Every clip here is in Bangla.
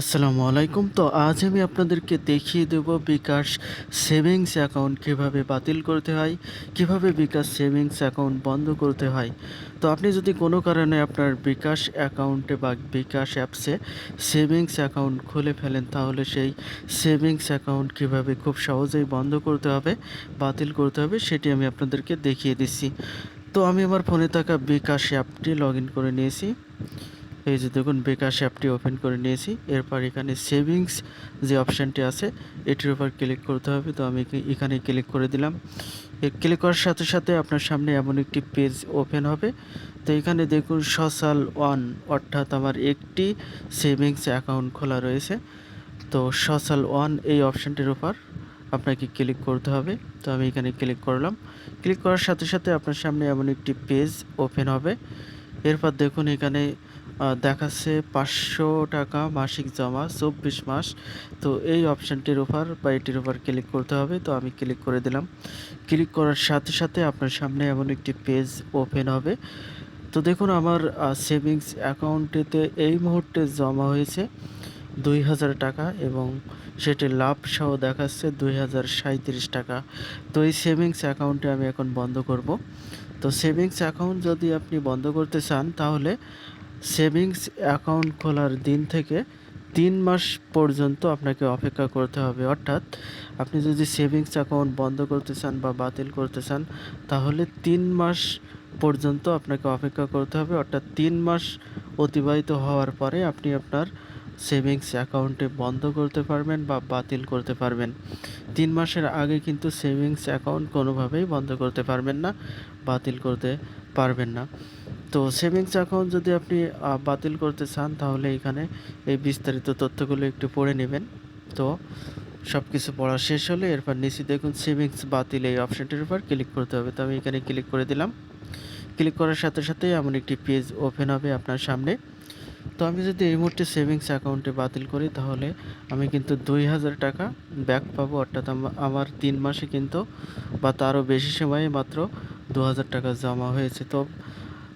আসসালামু আলাইকুম। তো আজ আমি আপনাদেরকে দেখিয়ে দেব বিকাশ সেভিংস অ্যাকাউন্ট কীভাবে বাতিল করতে হয়, কীভাবে বিকাশ সেভিংস অ্যাকাউন্ট বন্ধ করতে হয়। তো আপনি যদি কোনো কারণে আপনার বিকাশ অ্যাকাউন্টে বা বিকাশ অ্যাপসে সেভিংস অ্যাকাউন্ট খুলে ফেলেন, তাহলে সেই সেভিংস অ্যাকাউন্ট কীভাবে খুব সহজেই বন্ধ করতে হবে, বাতিল করতে হবে, সেটি আমি আপনাদেরকে দেখিয়ে দিচ্ছি। তো আমি আমার ফোনে থাকা বিকাশ অ্যাপটি লগ করে নিয়েছি। এই যে দেখুন, বিকাশ অ্যাপটি ওপেন করে নিয়েছি। এরপর এখানে সেভিংস যে অপশানটি আছে, এটির উপর ক্লিক করতে হবে। তো আমি এখানে ক্লিক করে দিলাম। ক্লিক করার সাথে সাথে আপনার সামনে এমন একটি পেজ ওপেন হবে। তো এখানে দেখুন সসাল ওয়ান অর্থাৎ আমার একটি সেভিংস অ্যাকাউন্ট খোলা রয়েছে। তো সসাল ওয়ান এই অপশানটির উপর আপনাকে ক্লিক করতে হবে। তো আমি এখানে ক্লিক করলাম। ক্লিক করার সাথে সাথে আপনার সামনে এমন একটি পেজ ওপেন হবে। এরপর দেখুন, এখানে দেখাচ্ছে পাঁচশো টাকা মাসিক জমা, চব্বিশ মাস। তো এই অপশানটির উপর বা এটির উপর ক্লিক করতে হবে। তো আমি ক্লিক করে দিলাম। ক্লিক করার সাথে সাথে আপনার সামনে এমন একটি পেজ ওপেন হবে। তো দেখুন, আমার সেভিংস অ্যাকাউন্টেতে এই মুহূর্তে জমা হয়েছে দুই হাজার টাকা এবং সেটি লাভ সহ দেখাচ্ছে দুই হাজার সাঁত্রিশ টাকা। তো এই সেভিংস অ্যাকাউন্টে আমি এখন বন্ধ করব। তো সেভিংস অ্যাকাউন্ট যদি আপনি বন্ধ করতে চান, তাহলে সেভিংস অ্যাকাউন্ট খোলার দিন থেকে তিন মাস পর্যন্ত আপনাকে অপেক্ষা করতে হবে। অর্থাৎ আপনি যদি সেভিংস অ্যাকাউন্ট বন্ধ করতে চান বা বাতিল করতে চান, তাহলে তিন মাস পর্যন্ত আপনাকে অপেক্ষা করতে হবে। অর্থাৎ তিন মাস অতিবাহিত হওয়ার পরে আপনি আপনার সেভিংস অ্যাকাউন্টে বন্ধ করতে পারবেন বা বাতিল করতে পারবেন। তিন মাসের আগে কিন্তু সেভিংস অ্যাকাউন্ট কোনোভাবেই বন্ধ করতে পারবেন না, বাতিল করতে পারবেন না। তো সেভিংস অ্যাকাউন্ট যদি আপনি বাতিল করতে চান, তাহলে এখানে এই বিস্তারিত তথ্যগুলো একটু পড়ে নেবেন। তো সব কিছু পড়া শেষ হলে এরপর নিচে দেখুন সেভিংস বাতিল এই অপশনটির উপর ক্লিক করতে হবে। তো আমি এখানে ক্লিক করে দিলাম। ক্লিক করার সাথে সাথে এমন একটি পেজ ওপেন হবে আপনার সামনে। তো আমি যদি এই মুহূর্তে সেভিংস অ্যাকাউন্টে বাতিল করি, তাহলে আমি কিন্তু দুই হাজার টাকা ব্যাক পাবো। অর্থাৎ আমার তিন মাসে কিন্তু বা তারও বেশি সময়ে মাত্র দু হাজার টাকা জমা হয়েছে। তো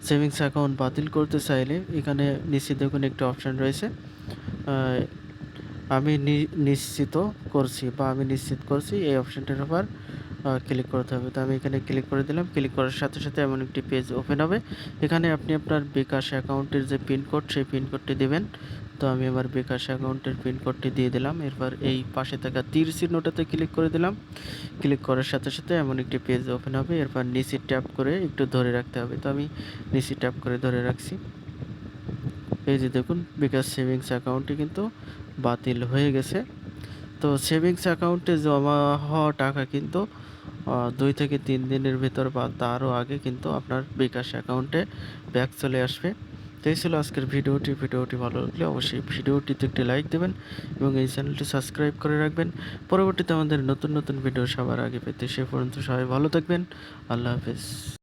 সেভিংস অ্যাকাউন্ট বাতিল করতে চাইলে এখানে নিশ্চিত দেখুন একটি অপশান রয়েছে। আমি নিশ্চিত করছি বা আমি নিশ্চিত করছি এই অপশানটির উপর ক্লিক করতে হবে। তো আমি এখানে ক্লিক করে দিলাম। ক্লিক করার সাথে সাথে এমন একটি পেজ ওপেন হবে। এখানে আপনি আপনার বিকাশ অ্যাকাউন্টের যে পিনকোড সেই পিনকোডটি দেবেন। তো আমি আমার বিকাশ অ্যাকাউন্টের পিনকোডটি দিয়ে দিলাম। এরপর এই পাশে থাকা তীর চিহ্নটাতে ক্লিক করে দিলাম। ক্লিক করার সাথে সাথে এমন একটি পেজ ওপেন হবে। এরপর নিচে ট্যাপ করে একটু ধরে রাখতে হবে। তো আমি নিচে ট্যাপ করে ধরে রাখছি। এই যে দেখুন বিকাশ সেভিংস অ্যাকাউন্টটি কিন্তু বাতিল হয়ে গেছে। তো সেভিংস অ্যাকাউন্টে জমা হওয়া টাকা কিন্তু দুই থেকে তিন দিনের ভিতর বা তারও আগে কিন্তু আপনার বিকাশ অ্যাকাউন্টে ব্যাক চলে আসবে। তো এই ছিল আজকের ভিডিওটি। ভিডিওটি ভালো লাগলে অবশ্যই ভিডিওটিতে একটি লাইক দেবেন এবং এই চ্যানেলটি সাবস্ক্রাইব করে রাখবেন। পরবর্তীতে আমাদের নতুন নতুন ভিডিও সবার আগে পেতে সে পর্যন্ত সবাই ভালো থাকবেন। আল্লাহ হাফেজ।